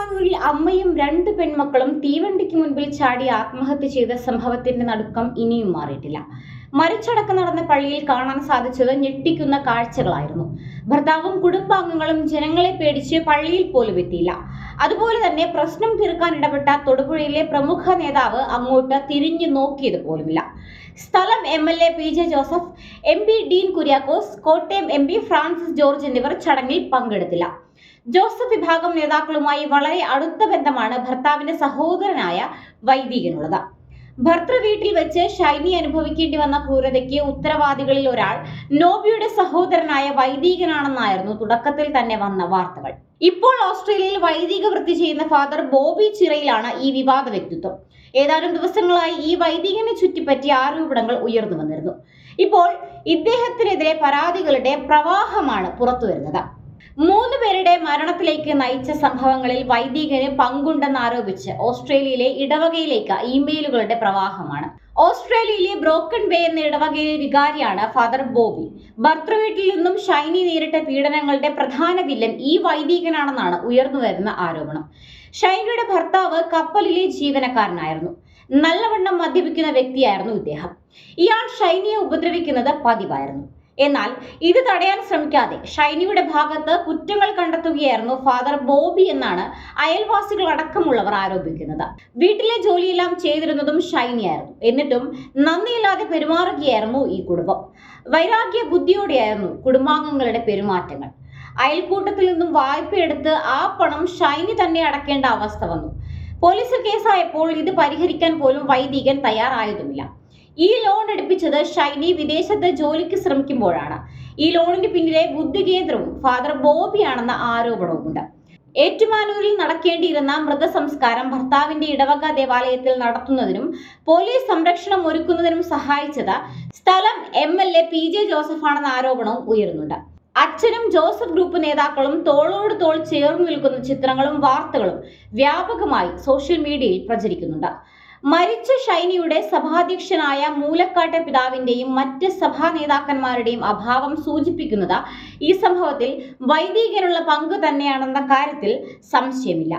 ഏറ്റുമാനൂരിൽ അമ്മയും രണ്ട് പെൺമക്കളും തീവണ്ടിക്ക് മുൻപിൽ ചാടി ആത്മഹത്യ ചെയ്ത സംഭവത്തിന്റെ നടുക്കം ഇനിയും മാറിയിട്ടില്ല. മരിച്ചടക്കം നടന്ന പള്ളിയിൽ കാണാൻ സാധിച്ചത് ഞെട്ടിക്കുന്ന കാഴ്ചകളായിരുന്നു. ഭർത്താവും കുടുംബാംഗങ്ങളും ജനങ്ങളെ പേടിച്ച് പള്ളിയിൽ പോലും എത്തിയില്ല. അതുപോലെ തന്നെ പ്രശ്നം തീർക്കാൻ ഇടപെട്ട തൊടുപുഴയിലെ പ്രമുഖ നേതാവ് അങ്ങോട്ട് തിരിഞ്ഞു നോക്കിയത് പോലുമില്ല. സ്ഥലം M L A P J Joseph M P Dean Kuriakose Kottayam M P Francis George എന്നിവർ ചടങ്ങിൽ പങ്കെടുത്തില്ല. ജോസഫ് വിഭാഗം നേതാക്കളുമായി വളരെ അടുത്ത ബന്ധമാണ് ഭർത്താവിന്റെ സഹോദരനായ വൈദികനുള്ളത്. ഭർത്തൃ വീട്ടിൽ വെച്ച് ഷൈനി അനുഭവിക്കേണ്ടി വന്ന ക്രൂരതയ്ക്ക് ഉത്തരവാദികളിൽ ഒരാൾ നോബിയുടെ സഹോദരനായ വൈദികനാണെന്നായിരുന്നു തുടക്കത്തിൽ തന്നെ വന്ന വാർത്തകൾ. ഇപ്പോൾ ഓസ്ട്രേലിയയിൽ വൈദിക വൃത്തി ചെയ്യുന്ന ഫാദർ ബോബി ചിറയിലാണ് ഈ വിവാദ വ്യക്തിത്വം. ഏതാനും ദിവസങ്ങളായി ഈ വൈദികനെ ചുറ്റിപ്പറ്റി ആരോപണങ്ങൾ ഉയർന്നു വന്നിരുന്നു. ഇപ്പോൾ ഇദ്ദേഹത്തിനെതിരെ പരാതികളുടെ പ്രവാഹമാണ് പുറത്തുവരുന്നത്. മൂന്ന് പേരുടെ മരണത്തിലേക്ക് നയിച്ച സംഭവങ്ങളിൽ വൈദികന് പങ്കുണ്ടെന്ന് ആരോപിച്ച് ഓസ്ട്രേലിയയിലെ ഇടവകയിലേക്ക് ഇമെയിലുകളുടെ പ്രവാഹമാണ്. ഓസ്ട്രേലിയയിലെ ബ്രോക്കൺ ബേ എന്ന ഇടവകയിലെ വികാരിയാണ് ഫാദർ ബോബി. ഭർത്തൃവീട്ടിൽ നിന്നും ഷൈനി നേരിട്ട പീഡനങ്ങളുടെ പ്രധാന വില്ലൻ ഈ വൈദികനാണെന്നാണ് ഉയർന്നു വരുന്ന ആരോപണം. ഷൈനിയുടെ ഭർത്താവ് കപ്പലിലെ ജീവനക്കാരനായിരുന്നു. നല്ലവണ്ണം മദ്യപിക്കുന്ന വ്യക്തിയായിരുന്നു ഇദ്ദേഹം. ഇയാൾ ഷൈനിയെ ഉപദ്രവിക്കുന്നത് പതിവായിരുന്നു. എന്നാൽ ഇത് തടയാൻ ശ്രമിക്കാതെ ഷൈനിയുടെ ഭാഗത്ത് കുറ്റങ്ങൾ കണ്ടെത്തുകയായിരുന്നു ഫാദർ ബോബി എന്നാണ് അയൽവാസികൾ അടക്കമുള്ളവർ ആരോപിക്കുന്നത്. വീട്ടിലെ ജോലിയെല്ലാം ചെയ്തിരുന്നതും ഷൈനിയായിരുന്നു. എന്നിട്ടും നന്ദിയില്ലാതെ പെരുമാറുകയായിരുന്നു ഈ കുടുംബം. വൈരാഗ്യ ബുദ്ധിയോടെയായിരുന്നു കുടുംബാംഗങ്ങളുടെ പെരുമാറ്റങ്ങൾ. അയൽക്കൂട്ടത്തിൽ നിന്നും വായ്പയെടുത്ത് ആ പണം ഷൈനി തന്നെ അടക്കേണ്ട അവസ്ഥ വന്നു. പോലീസ് കേസായപ്പോൾ ഇത് പരിഹരിക്കാൻ പോലും വൈദികൻ തയ്യാറായതുമില്ല. ഈ ലോൺ എടുപ്പിച്ചത് ഷൈനി വിദേശത്ത് ജോലിക്ക് ശ്രമിക്കുമ്പോഴാണ്. ഈ ലോണിന് പിന്നിലെ ബുദ്ധികേന്ദ്രവും ഫാദർ ബോബിയാണെന്ന ആരോപണവുമുണ്ട്. ഏറ്റുമാനൂരിൽ നടക്കേണ്ടിയിരുന്ന മൃതസംസ്കാരം ഭർത്താവിന്റെ ഇടവക ദേവാലയത്തിൽ നടത്തുന്നതിനും പോലീസ് സംരക്ഷണം ഒരുക്കുന്നതിനും സഹായിച്ചത് സ്ഥലം M L A P J ജോസഫാണെന്ന ആരോപണവും ഉയരുന്നുണ്ട്. അച്ഛനും ജോസഫ് ഗ്രൂപ്പ് നേതാക്കളും തോളോട് തോൾ ചേർന്ന് നിൽക്കുന്ന ചിത്രങ്ങളും വാർത്തകളും വ്യാപകമായി സോഷ്യൽ മീഡിയയിൽ പ്രചരിക്കുന്നുണ്ട്. മരിച്ച ഷൈനിയുടെ സഭാധ്യക്ഷനായ മൂലക്കാട്ടെ പിതാവിന്റെയും മറ്റ് സഭാ നേതാക്കന്മാരുടെയും അഭാവം സൂചിപ്പിക്കുന്നത് ഈ സംഭവത്തിൽ വൈദികനുള്ള പങ്ക് തന്നെയാണെന്ന കാര്യത്തിൽ സംശയമില്ല.